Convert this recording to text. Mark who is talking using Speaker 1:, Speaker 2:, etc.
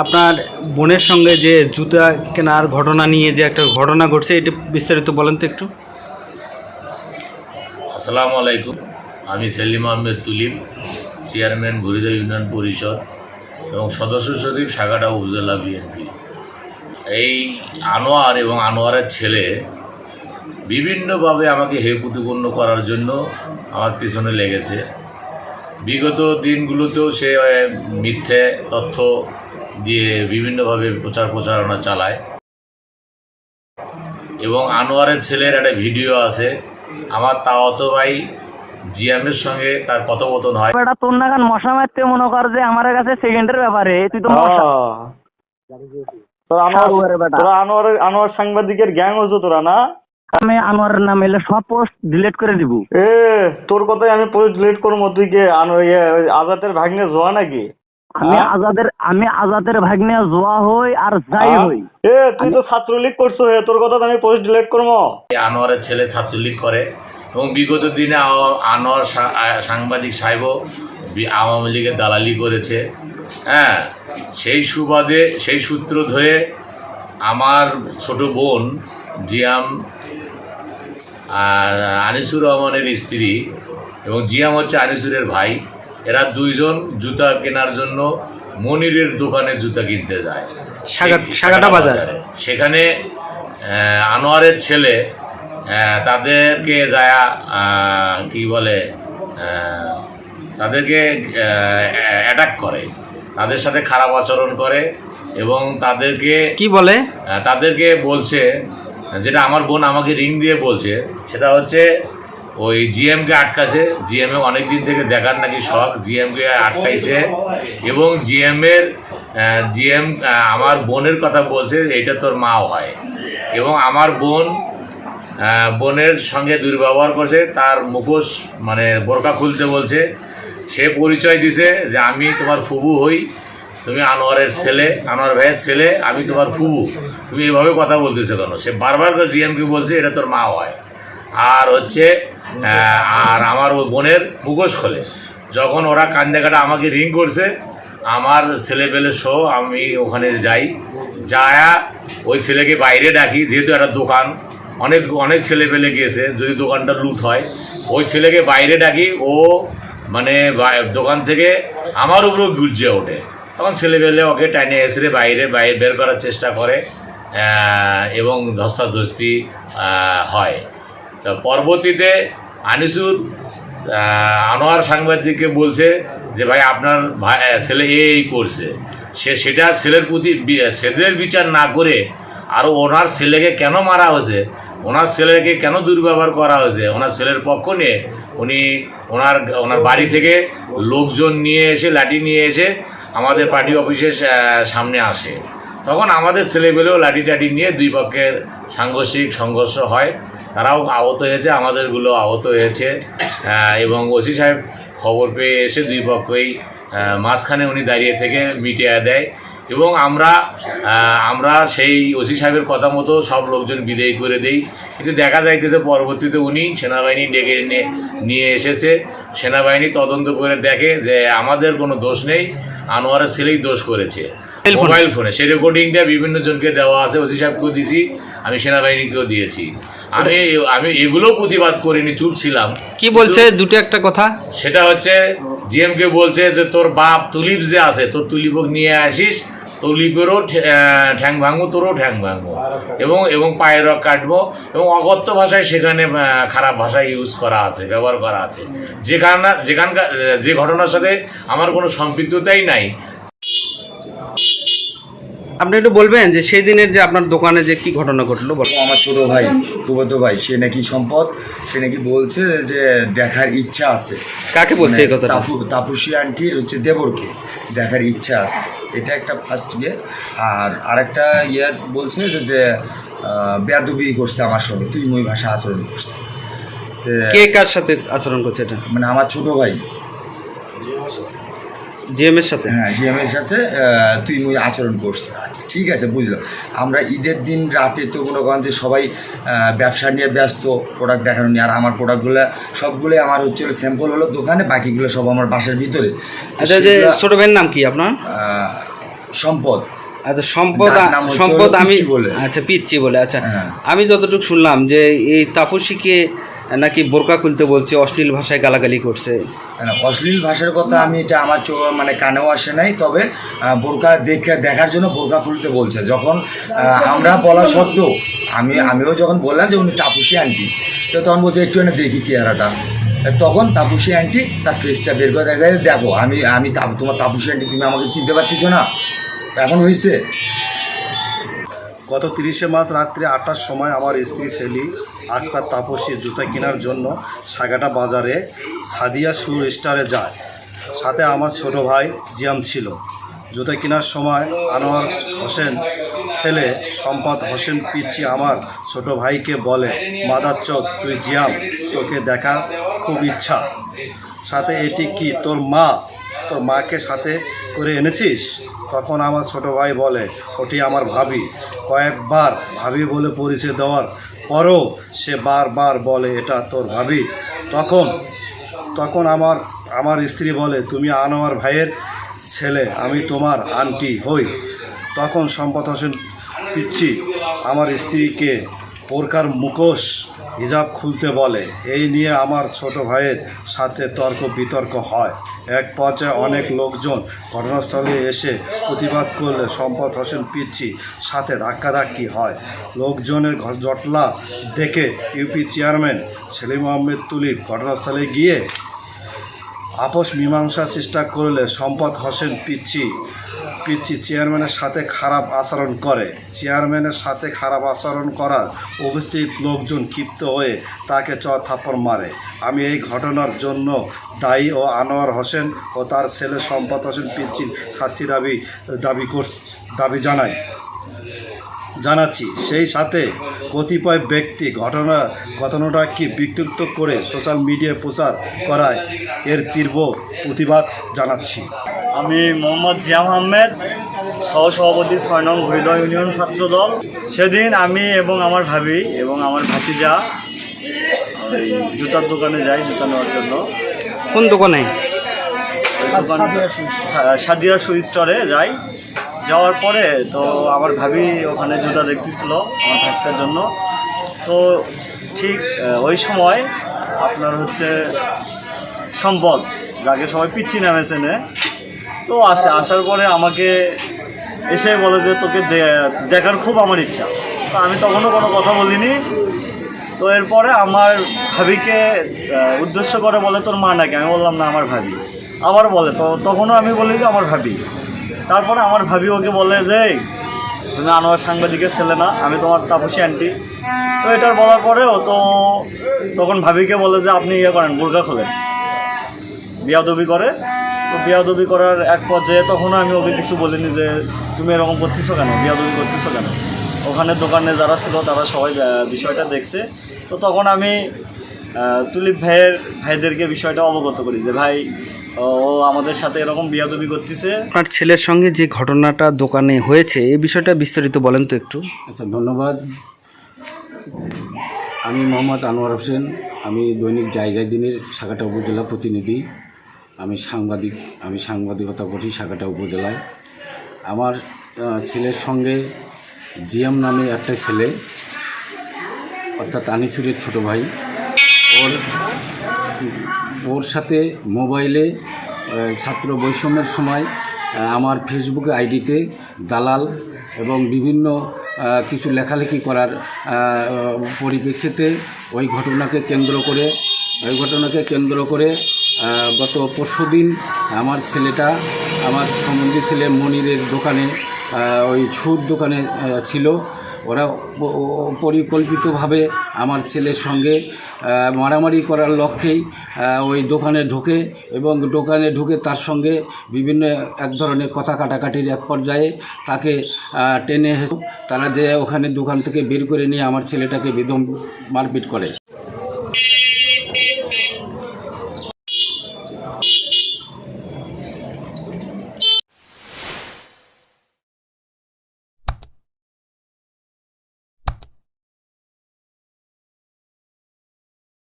Speaker 1: আপনার বোনের সঙ্গে যে জুতা কেনার ঘটনা নিয়ে যে একটা ঘটনা ঘটছে, এটা বিস্তারিত বলেন তো একটু।
Speaker 2: আসসালামু আলাইকুম। আমি সেলিম আহমেদ তুলিম, চেয়ারম্যান ঘুরিদা ইউনিয়ন পরিষদ এবং সদস্য সচিব সাগাটা উপজেলা বিএনপি। এই আনোয়ার এবং আনোয়ারের ছেলে বিভিন্নভাবে আমাকে হে প্রতিপন্ন করার জন্য আমার পিছনে লেগেছে। বিগত দিনগুলোতেও সে মিথ্যে তথ্য দিয়ে বিভিন্নভাবে প্রচার প্রচারণা চালায়। এবং আনোয়ারের ছেলের একটা ভিডিও আছে। আমার তাওয়াত ভাই জিএমের সঙ্গে তার কথোপকথন হয়।
Speaker 3: বেটা তোর নাগান মশা মারতে মনে কর যে আমার কাছে সেকেন্ডের ব্যাপারে তুই তো মশা।
Speaker 4: তোরা আনোয়ার
Speaker 3: সাগরের বেটা।
Speaker 4: তোরা আনোয়ার আনোয়ার সাংবাদিকের গ্যাং হয়েছো তোরা না?
Speaker 3: আমি আনোয়ারের নাম এলে সব পোস্ট ডিলিট করে দিব।
Speaker 4: এ তোর কথাই আমি পোস্ট ডিলিট করব। তুই কে আনো- ইয়ে, আজাদের ভাগ্নে জোয়া নাকি?
Speaker 3: আমি
Speaker 4: হ্যাঁ?
Speaker 3: আজাদের আমি আজাদের ভাগ্নে জোয়া হই আর যাই
Speaker 4: হ্যাঁ?
Speaker 3: হই
Speaker 4: এ তুই তো ছাত্রলীগ করছ হে তোর কথা আমি পোস্ট ডিলিট করব
Speaker 2: আনোয়ারের ছেলে ছাত্রলীগ করে এবং বিগত দিনে আনোয়ার সাংবাদিক সাহেবও আওয়ামী লীগের দালালি করেছে হ্যাঁ সেই সুবাদে সেই সূত্র ধরে আমার ছোট বোন জিয়াম আর আনিসুর রহমানের স্ত্রী এবং জিয়াম হচ্ছে আনিসুরের ভাই এরা দুইজন জুতা কেনার জন্য মনিরের দোকানে জুতা কিনতে যায়
Speaker 1: সাগাটা বাজার।
Speaker 2: বাজারে। সেখানে আনোয়ারের ছেলে তাদেরকে যায় কি বলে তাদেরকে অ্যাটাক করে তাদের সাথে খারাপ আচরণ করে এবং তাদেরকে
Speaker 1: কি বলে
Speaker 2: তাদেরকে বলছে যেটা আমার বোন আমাকে রিং দিয়ে বলছে সেটা হচ্ছে ওই জিএমকে আটকাছে। জিএমএ অনেক দিন থেকে দেখার নাকি শখ। জিএমকে আটকাইছে। এবং জিএমের জিএম আমার বোনের কথা বলছে এটা তোর মাও হয়। এবং আমার বোন বোনের সঙ্গে দুর্ব্যবহার করছে। তার মুখোশ মানে বোরকা খুলতে বলছে। সে পরিচয় দিছে যে, আমি তোমার ফুবু হই। তুমি আনোয়ারের ছেলে, আনোয়ার ভাইয়ের ছেলে, আমি তোমার ফুবু। তুমি এভাবে কথা বলতেছো কেন? সে বারবার করে জিএমকে বলছে, এটা তোর মা হয়। আর হচ্ছে আর আমার ওই বোনের মুখোশ খোলে। যখন ওরা কান্দে কাটা আমাকে রিং করছে, আমার ছেলে পেলে শো, আমি ওখানে যাই। যায়া ওই ছেলেকে বাইরে ডাকি, যেহেতু একটা দোকান, অনেক অনেক ছেলে পেলে গিয়েছে যদি দোকানটা লুট হয়। ওই ছেলেকে বাইরে ডাকি, ও মানে দোকান থেকে আমার উপরেও গুর্জে ওঠে। তখন ছেলেপেলে ওকে টাইনে এসে বাইরে বাইরে বের করার চেষ্টা করে এবং ধস্তাধস্তি হয়। তো পরবর্তীতে আনিসুর আনোয়ার সাংবাদিককে বলছে যে, ভাই, আপনার ভাই ছেলে এই করছে। সে সেটা ছেলের প্রতি ছেলের বিচার না করে আরও ওনার ছেলেকে কেন মারা হয়েছে, ওনার ছেলেকে কেন দুর্ব্যবহার করা হয়েছে, ওনার ছেলের পক্ষ নিয়ে উনি ওনার ওনার বাড়ি থেকে লোকজন নিয়ে এসে, লাঠি নিয়ে এসে আমাদের পার্টি অফিসের সামনে আসে। তখন আমাদের ছেলেবেলেও লাঠি টাঠি নিয়ে দুই পক্ষের সাংঘর্ষিক সংঘর্ষ হয়। তারাও আহত হয়েছে আমাদেরগুলো আহত হয়েছে। এবং ওসি সাহেব খবর পেয়ে এসে দুই পক্ষই মাঝখানে উনি দাঁড়িয়ে থেকে মিটিয়ে দেয়। এবং আমরা আমরা সেই ওসি সাহেবের কথা মতো সব লোকজন বিদায় করে দেই। কিন্তু দেখা যাইতেছে পরবর্তীতে উনি সেনাবাহিনী ডেকে নিয়ে নিয়ে এসেছে। সেনাবাহিনী তদন্ত করে দেখে যে আমাদের কোনো দোষ নেই আনোয়ারের ছেলেই দোষ করেছে।
Speaker 1: মোবাইল ফোনে।
Speaker 2: সেই রেকর্ডিংটা বিভিন্ন জনকে দেওয়া আছে ওসি সাহেবকেও দিয়েছি আমি সেনাবাহিনীকেও দিয়েছি। আমি আমি এগুলোও প্রতিবাদ করিনি চুপ ছিলাম।
Speaker 1: কি বলছে? দুটো একটা কথা?
Speaker 2: সেটা হচ্ছে জিএমকে বলছে যে তোর বাপ তুলিপ যে আছে তোর তুলিপক নিয়ে আসিস তুলিপেরও ঠ্যাং ভাঙবো তোরও ঠ্যাং ভাঙবো। এবং এবং পায়ের রক কাটবো এবং অগত্য ভাষায় সেখানে খারাপ ভাষা ইউজ করা আছে ব্যবহার করা আছে। যেখানে যেখানকার যে ঘটনার সাথে আমার কোনো সম্পৃক্ততাই নাই
Speaker 1: আপনি একটু বলবেন যে সেই দিনের যে আপনার দোকানে যে কি ঘটনা ঘটলো?
Speaker 5: আমার ছোট ভাই কুবত ভাই সে নাকি সম্পদ সে নাকি বলছে যে দেখার ইচ্ছা আছে।
Speaker 1: কাকে বলছে এই
Speaker 5: মানে
Speaker 1: কথাটা?
Speaker 5: তাপু তাপসী আন্টির হচ্ছে দেবরকে দেখার ইচ্ছা আছে। এটা একটা ফার্স্ট ইয়ে। আর আরেকটা ইয়ে বলছে যে যে বেদবি করছে আমার সঙ্গে তুই মই ভাষা আচরণ করছে।
Speaker 1: কে কার সাথে আচরণ করছে এটা?
Speaker 5: মানে আমার ছোট ভাই।
Speaker 1: জিএম এর সাথে?
Speaker 5: হ্যাঁ জিএমের সাথে তুই মুই আচরণ করছে। আচ্ছা ঠিক আছে বুঝলাম। আমরা ঈদের দিন রাতে তো মনে করেন যে সবাই ব্যবসা নিয়ে ব্যস্ত প্রোডাক্ট দেখানো নিয়ে। আর আমার প্রোডাক্টগুলো সবগুলোই আমার হচ্ছে স্যাম্পল হলো দোকানে বাকিগুলো সব আমার বাসার ভিতরে।
Speaker 1: আচ্ছা যে ছোট ভাইয়ের নাম কি আপনার?
Speaker 5: সম্পদ।
Speaker 1: আচ্ছা সম্পদ সম্পদ আমি। আচ্ছা পিচ্ছি বলে। আচ্ছা
Speaker 5: হ্যাঁ।
Speaker 1: আমি যতটুকু শুনলাম যে এই তাপসীকে নাকি বোরকা খুলতে বলছে, অশ্লীল ভাষায় গালাগালি করছে?
Speaker 5: অশ্লীল ভাষার কথা আমি এটা আমার মানে কানেও আসে নাই, তবে বোরকা দেখে, দেখার জন্য বোরকা খুলতে বলছে। যখন আমরা বলা সত্ত্বেও, আমি, আমিও যখন বললাম যে উনি তাপুসি আন্টি তো তখন বলছে, একটু এনে দেখি চেহারাটা। তখন তাপুসি আন্টি তার ফেসটা বের করে দেখা যায় দেখো, আমি আমি তোমার তাপুসি আন্টি তুমি আমাকে চিনতে পারতেছো না? এখন হয়েছে
Speaker 6: গত তিরিশে মার্চ রাত্রে আটটার সময় আমার স্ত্রী ছেলি আক্তার তাপসী জুতা কেনার জন্য সাগাটা বাজারে সাদিয়া শু স্টারে যায়। সাথে আমার ছোট ভাই জিয়াম ছিল। জুতা কেনার সময় আনোয়ার হোসেন ছেলে সম্পদ হোসেন পিচ্ছি আমার ছোট ভাইকে বলে, মাদার চোদ তুই জিয়াম, তোকে দেখা খুব ইচ্ছা। সাথে এটি কি তোর মা? তোর মাকে সাথে করে এনেছিস? তখন আমার ছোট ভাই বলে, ওটি আমার ভাবি। কয়েকবার ভাবি বলে পরিচয় দেওয়ার পরও সে বারবার বলে, এটা তোর ভাবি। তখন তখন আমার আমার স্ত্রী বলে, তুমি আনোয়ার ভাইয়ের ছেলে, আমি তোমার আন্টি হই। তখন সম্পদ হোসেন পিচ্ছি আমার স্ত্রীকে বোরকার মুখোশ, হিজাব খুলতে বলে, এই নিয়ে আমার ছোট ভাইয়ের সাথে তর্ক বিতর্ক হয়। এক পর্যায়ে অনেক লোকজন ঘটনাস্থলে এসে প্রতিবাদ করলে সম্পদ হোসেন পিচ্ছি সাথে ধাক্কাধাক্কি হয়। লোকজনের জটলা দেখে ইউপি চেয়ারম্যান সেলিম আহমেদ তুলির ঘটনাস্থলে গিয়ে আপোষ মীমাংসার চেষ্টা করলে সম্পদ হোসেন পিচ্ছি পিচ্ছি চেয়ারম্যানের সাথে খারাপ আচরণ করে। চেয়ারম্যানের সাথে খারাপ আচরণ করার উপস্থিত লোকজন ক্ষিপ্ত হয়ে তাকে চ থাপ্পড় মারে। আমি এই ঘটনার জন্য দায়ী ও আনোয়ার হোসেন ও তার ছেলে সম্পদ হোসেন পিচ্ছির শাস্তি দাবি দাবি কর দাবি জানাই। জানাচ্ছি, সেই সাথে কতিপয় ব্যক্তি ঘটনা ঘটনাটাকে বিকৃত করে সোশ্যাল মিডিয়ায় প্রচার করায় এর তীব্র প্রতিবাদ জানাচ্ছি।
Speaker 4: আমি মোহাম্মদ জিয়াম আহমেদ সহসভাপতি ছয় নং হৃদয় ইউনিয়ন ছাত্রদল। সেদিন আমি এবং আমার ভাবি এবং আমার ভাতিজা ওই জুতার দোকানে যাই জুতা নেওয়ার জন্য।
Speaker 1: কোন দোকানে?
Speaker 4: দোকান সাদিয়া শু স্টোরে যাই। যাওয়ার পরে তো আমার ভাবি ওখানে জুতা দেখতেছিল আমার ভাস্তার জন্য। তো ঠিক ওই সময় আপনার হচ্ছে সম্পদ যাকে সবাই পিচ্ছি নামে চেনে তো আসে আসার পরে আমাকে এসে বলে যে তোকে দেখার খুব আমার ইচ্ছা। তো আমি তখনও কোনো কথা বলিনি। তো এরপরে আমার ভাবিকে উদ্দেশ্য করে বলে তোর মা নাকি? আমি বললাম না আমার ভাবি। আবার বলে তো তখনও আমি বলি যে আমার ভাবি। তারপরে আমার ভাবি ওকে বলে যে "এই, তুমি আনোয়ার সাংবাদিকের ছেলে না আমি তোমার তাপসী আন্টি। তো এটার বলার পরেও তো তখন ভাবিকে বলে যে আপনি ইয়ে করেন বোরকা খোলেন। বিয়াদবি করে। বিয়াদবি করার এক পর্যায়ে তখনও আমি ওকে কিছু বলিনি যে তুমি এরকম করতেছো কেন? বিয়াদবি করতেছো কেন? ওখানে দোকানে যারা ছিল তারা সবাই বিষয়টা দেখছে। তো তখন আমি তুলিপ ভাইয়ের ভাইদেরকে বিষয়টা অবগত করি যে ভাই ও ও আমাদের সাথে এরকম বিয়াদবি করতেছে।
Speaker 1: আপনার ছেলের সঙ্গে যে ঘটনাটা দোকানে হয়েছে এই বিষয়টা বিস্তারিত বলেন তো একটু।
Speaker 7: আচ্ছা ধন্যবাদ। আমি মোহাম্মদ আনোয়ার হোসেন। আমি দৈনিক জায়গায় দিনের শাখাটা উপজেলা প্রতিনিধি। আমি সাংবাদিক, আমি সাংবাদিকতা করি শাখাটা উপজেলায়। আমার ছেলের সঙ্গে জিয়াম নামে একটা ছেলে, অর্থাৎ আনিছুরের ছোট ভাই। ওর ওর সাথে মোবাইলে ছাত্র বৈষম্যের সময় আমার ফেসবুকে আইডিতে দালাল এবং বিভিন্ন কিছু লেখালেখি করার পরিপ্রেক্ষিতে ওই ঘটনাকে কেন্দ্র করে, ওই ঘটনাকে কেন্দ্র করে গত পরশুদিন আমার ছেলেটা, আমার সম্বন্ধী ছেলে মনিরের দোকানে ওই ছুট দোকানে ছিল। ওরা পরিকল্পিতভাবে আমার ছেলের সঙ্গে মারামারি করার লক্ষ্যেই ওই দোকানে ঢুকে এবং দোকানে ঢুকে তার সঙ্গে বিভিন্ন এক ধরনের কথা কাটাকাটির এক পর্যায়ে তাকে টেনে হেসে তারা যে ওখানে দোকান থেকে বের করে নিয়ে আমার ছেলেটাকে বেদম মারপিট করে।